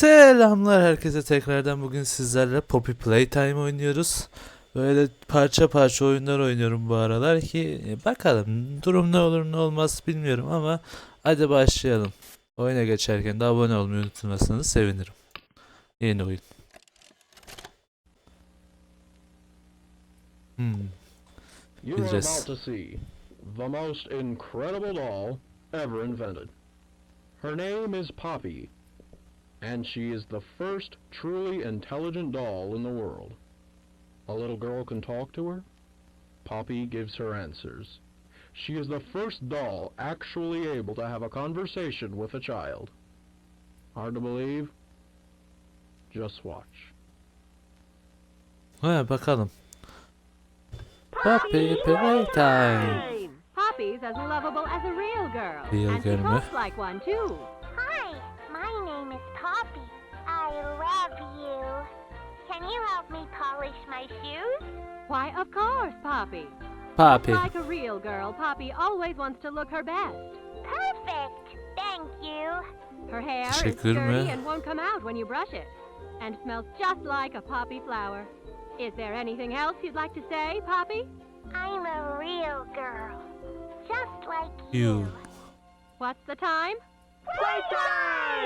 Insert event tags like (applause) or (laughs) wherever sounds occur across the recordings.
Selamlar herkese tekrardan bugün sizlerle Poppy Playtime oynuyoruz. Böyle parça parça oyunlar oynuyorum bu aralar ki e, bakalım durum ne olur ne olmaz bilmiyorum ama hadi başlayalım. Oyuna geçerken de abone olmayı unutmazsanız sevinirim. Yeni oyun. Hmm. You are Yes. about to see the most incredible doll ever invented. Her name is Poppy, and she is the first truly intelligent doll in the world. A little girl can talk to her. Poppy gives her answers. She is the first doll actually able to have a conversation with a child. Hard to believe? Just watch. Ha, bakalım. Poppy Playtime. Poppy's as lovable as a real girl. Real and girl she mü? talks like one too. Polish my shoes? Why, of course, Poppy. Poppy. Like a real girl, Poppy always wants to look her best. Perfect. Thank you. Her hair is Teşekkür mü? sturdy and won't come out when you brush it. And smells just like a poppy flower. Is there anything else you'd like to say, Poppy? I'm a real girl. Just like You. you. What's the time? Playtime!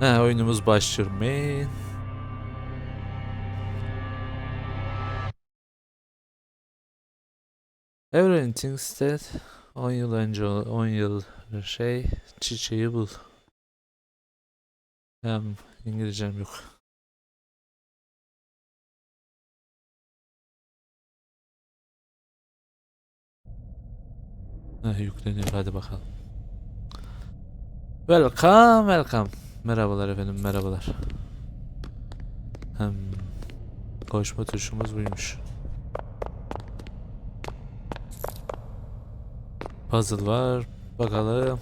Ha, oyunumuz başlıyor. Man. Everyone thinks that 10 yıl önce 10 yıl şey çiçeği bul. Hem İngilizcem yok. Ha, yükleniyor hadi bakalım. Welcome, welcome. Merhabalar efendim, merhabalar. Hem koşma tuşumuz buymuş. Puzzle var. Bakalım.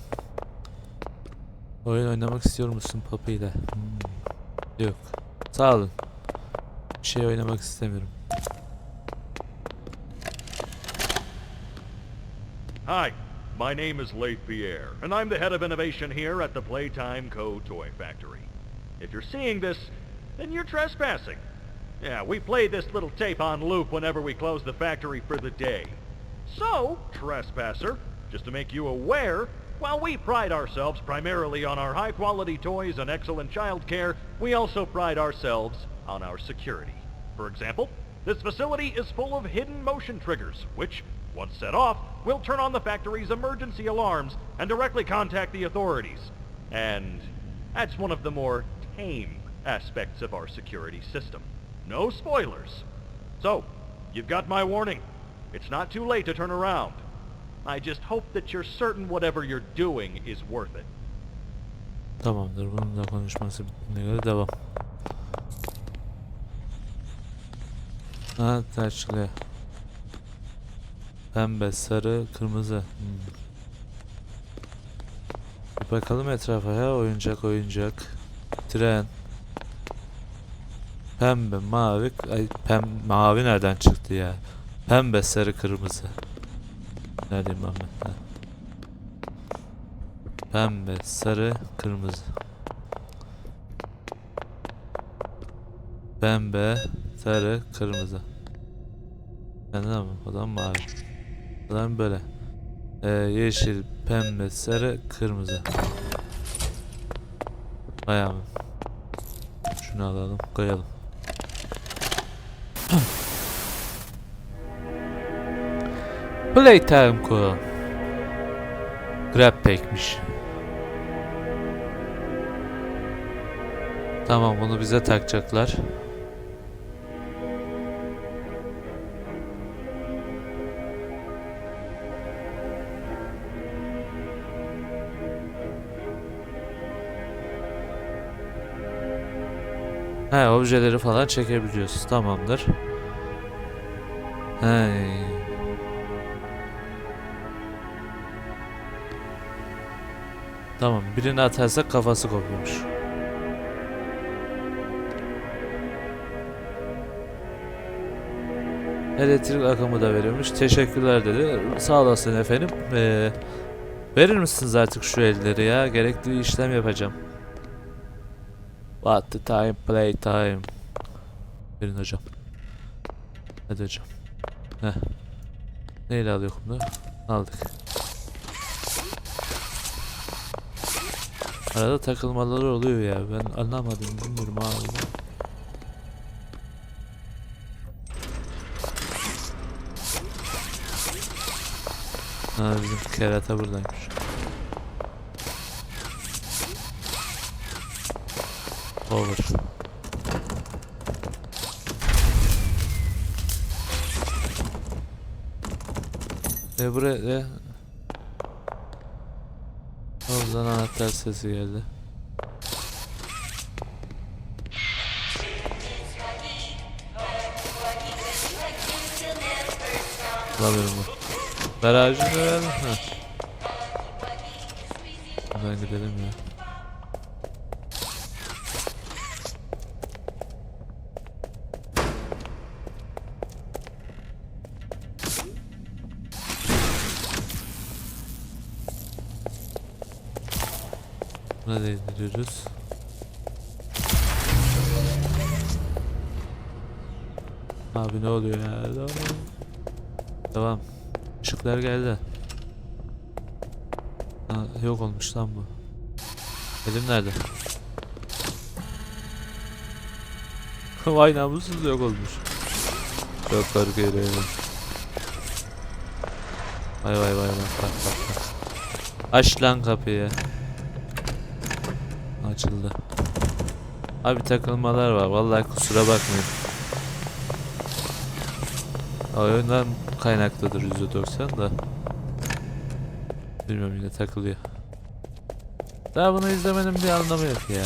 Oyun oynamak istiyor musun Poppy ile? Hmm. Yok. Sağ olun. Bir şey oynamak istemiyorum. Hi, my name is Leif Pierre, and I'm the head of innovation here at the Playtime Co. Toy Factory. If you're seeing this, then you're trespassing. Yeah, we play this little tape on loop whenever we close the factory for the day. So, trespasser, just to make you aware, while we pride ourselves primarily on our high-quality toys and excellent child care, we also pride ourselves on our security. For example, this facility is full of hidden motion triggers, which, once set off, we'll turn on the factory's emergency alarms and directly contact the authorities. And that's one of the more tame aspects of our security system. No spoilers. So, you've got my warning. It's not too late to turn around. I just hope that you're certain whatever you're doing is worth it. Tamamdır. Bunun da konuşması bittiğine göre devam. Ha. Pembe, sarı, kırmızı. Hmm. Bakalım etrafa ya. Oyuncak, oyuncak. Tren. Pembe, mavi. Ay pem mavi nereden çıktı ya? Pembe, sarı, kırmızı. Neredeyim ben ben? Pembe, sarı, kırmızı. Pembe, sarı, kırmızı. Anladın mı? O zaman mavi. Zaman böyle. Ee, yeşil, pembe, sarı, kırmızı. Bayağı mı? Şunu alalım, koyalım. (clears throat) Playtime Co. Grab Pack'miş. Tamam bunu bize takacaklar. He objeleri falan çekebiliyoruz. Tamamdır. He. Tamam birini atarsak kafası kopuyormuş. Elektrik akımı da veriyormuş. Teşekkürler dedi. Sağ olasın efendim. Ee, verir misiniz artık şu elleri ya? Gerekli işlem yapacağım. What the time, play time. Verin hocam. Hadi hocam. Heh. Neyle alıyor bunu? Aldık. Arada takılmaları oluyor ya. Ben anlamadım. Bilmiyorum abi. Ha bizim kerata buradaymış. Over. E buraya. Oradan anahtar sesi geldi. Bulamıyorum bu. Garajı verelim. Buradan gidelim ya. Buna değdiriyoruz. Abi ne oluyor ya? Tamam. Tamam. Işıklar geldi. Ha, yok olmuş lan bu. Elim nerede? (laughs) Vay namussuz yok olmuş. Çok korkuyorum. Vay vay vay vay bak bak bak. Aç lan kapıyı. Açıldı. Abi takılmalar var. Vallahi kusura bakmayın. Oyundan kaynaklıdır %90 da. Bilmiyorum yine takılıyor. Daha bunu izlemenin bir anlamı yok ya.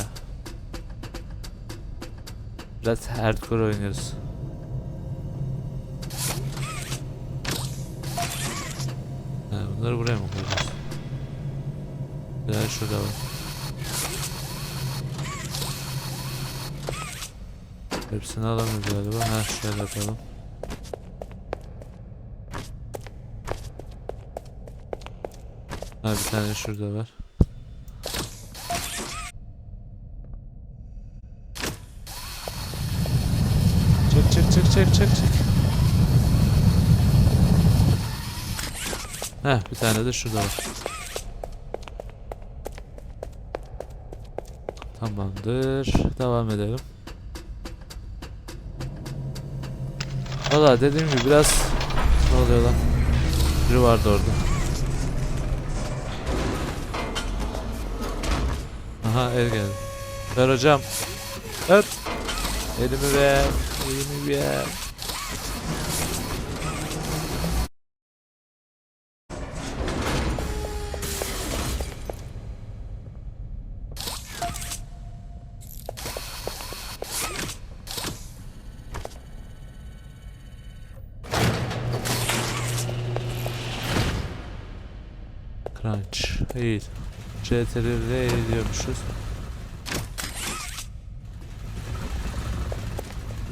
Biraz hardcore oynuyoruz. Ha, bunları buraya mı koyacağız? Ya şurada var. Hepsini alamıyoruz galiba. Ha şöyle yapalım. Ha bir tane şurada var. Çek çek çek çek çek çek. Heh bir tane de şurada var. Tamamdır. Devam edelim. Valla dediğim gibi biraz ne oluyor lan? Biri vardı orada. Aha el geldi. Ver hocam. Ver. Elimi ver. Elimi ver. Crunch. İyi. CTRL'e ediyormuşuz.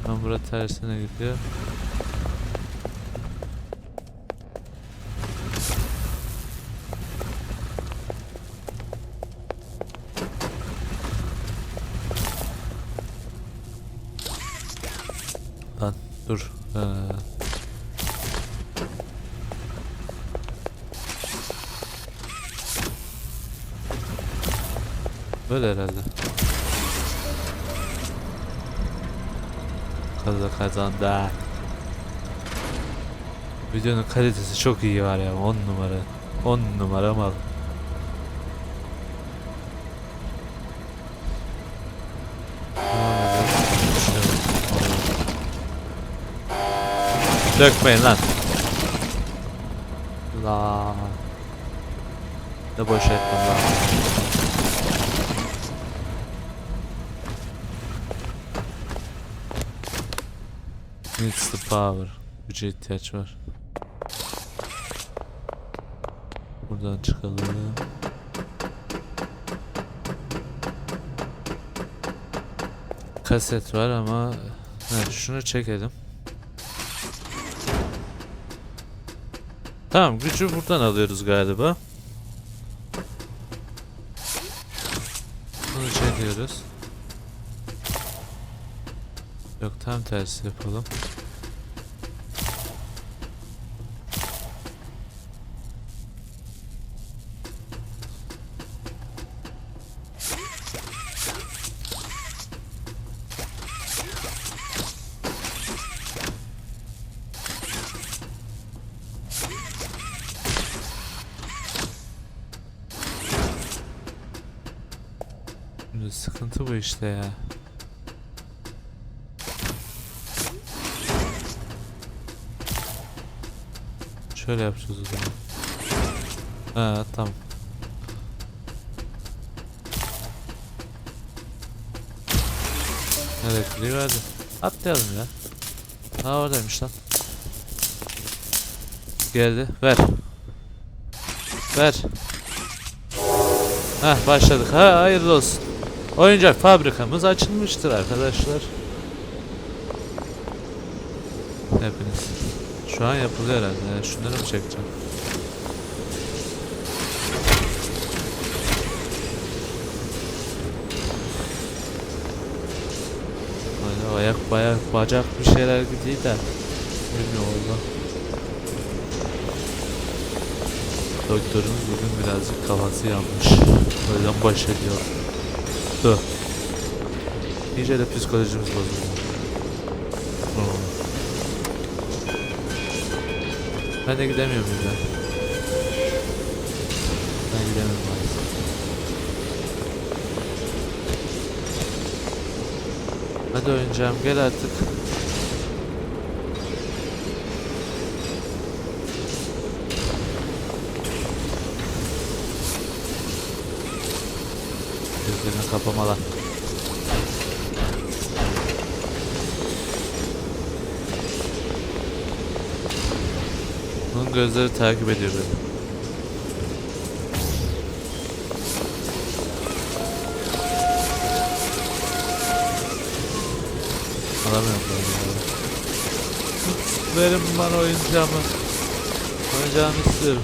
Ben burada tersine gidiyor. Böyle herhalde. Kaza kazandı. Videonun kalitesi çok iyi var ya 10 numara. 10 numara mal. Dökmeyin lan. La. Ne boş ettim lan. Needs the power. Güce ihtiyaç var. Buradan çıkalım. Kaset var ama evet, şunu çekelim. Tamam gücü buradan alıyoruz galiba. Bunu çekiyoruz. Tersi yapalım. Şimdi sıkıntı bu işte ya. Şöyle yapacağız o zaman. Ha tamam. Elektriği verdi. Atlayalım ya. Ha oradaymış lan. Geldi. Ver. Ver. Heh başladık. Ha hayırlı olsun. Oyuncak fabrikamız açılmıştır arkadaşlar. Hepiniz. Şu an yapılıyor herhalde. Yani şunları mı çekeceğim? Hani ayak bayak bacak bir şeyler gidiyor da. Bilmiyorum valla. Doktorumuz bugün birazcık kafası yanmış. Yüzden baş ediyor. Dur. İyice de psikolojimiz bozuldu. Hmm. Ben de gidemiyorum yüzden. Ben gidemiyorum maalesef. Hadi oyuncağım gel artık. Gözlerini kapama gözleri takip ediyor beni. Alamıyorum ben ya. Verin bana oyuncağımı. Oyuncağımı istiyorum.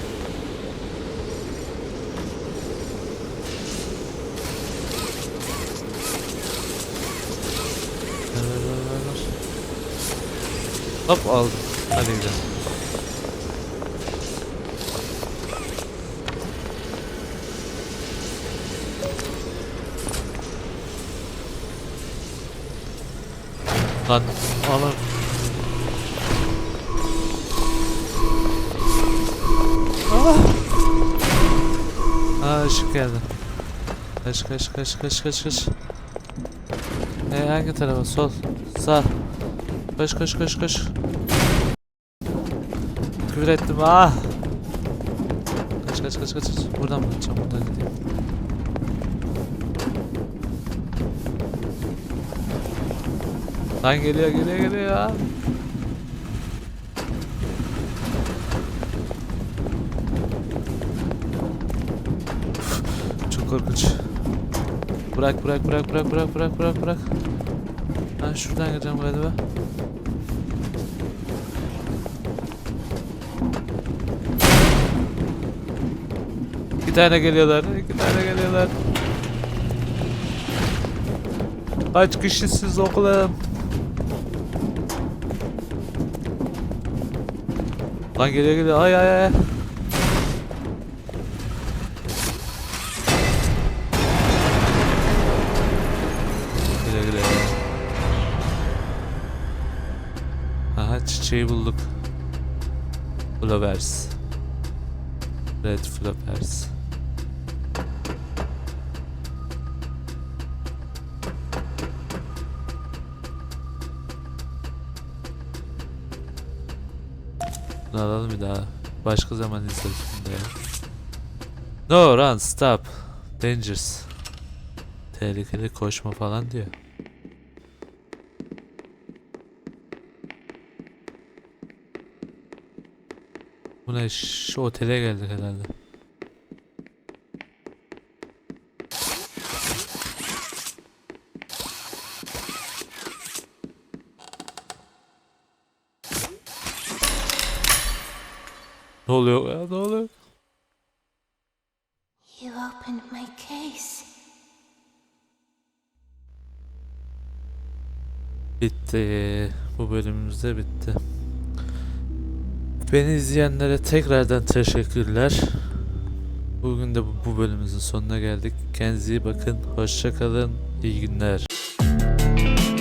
Hop aldım. Hadi gidelim. Lan alın. Ah! Aa ışık geldi. Kaç kaç kaç kaç kaç kaç. E hangi tarafa? Sol. Sağ. Koş koş koş koş. Küfür ettim ah. Kaç kaç kaç kaç. Buradan mı gideceğim? Buradan gideyim. Lan geliyor geliyor geliyor. Çok korkunç. Bırak bırak bırak bırak bırak bırak bırak bırak. Ben şuradan gireceğim galiba. İki tane geliyorlar. iki tane geliyorlar. Kaç kişisiniz oğlum? Lan geliyor geliyor. Ay ay ay. Güle güle. Aha çiçeği bulduk. Flowers. Red flowers. Bunu alalım bir daha. Başka zaman izleriz bunu ya. No run stop. Dangerous. Tehlikeli koşma falan diyor. Bu ne? Şu otele geldik herhalde. Ne oluyor ya? Ne oluyor? You opened my case. Bitti. Bu bölümümüz de bitti. Beni izleyenlere tekrardan teşekkürler. Bugün de bu, bu bölümümüzün sonuna geldik. Kendinize iyi bakın. Hoşça kalın. İyi günler.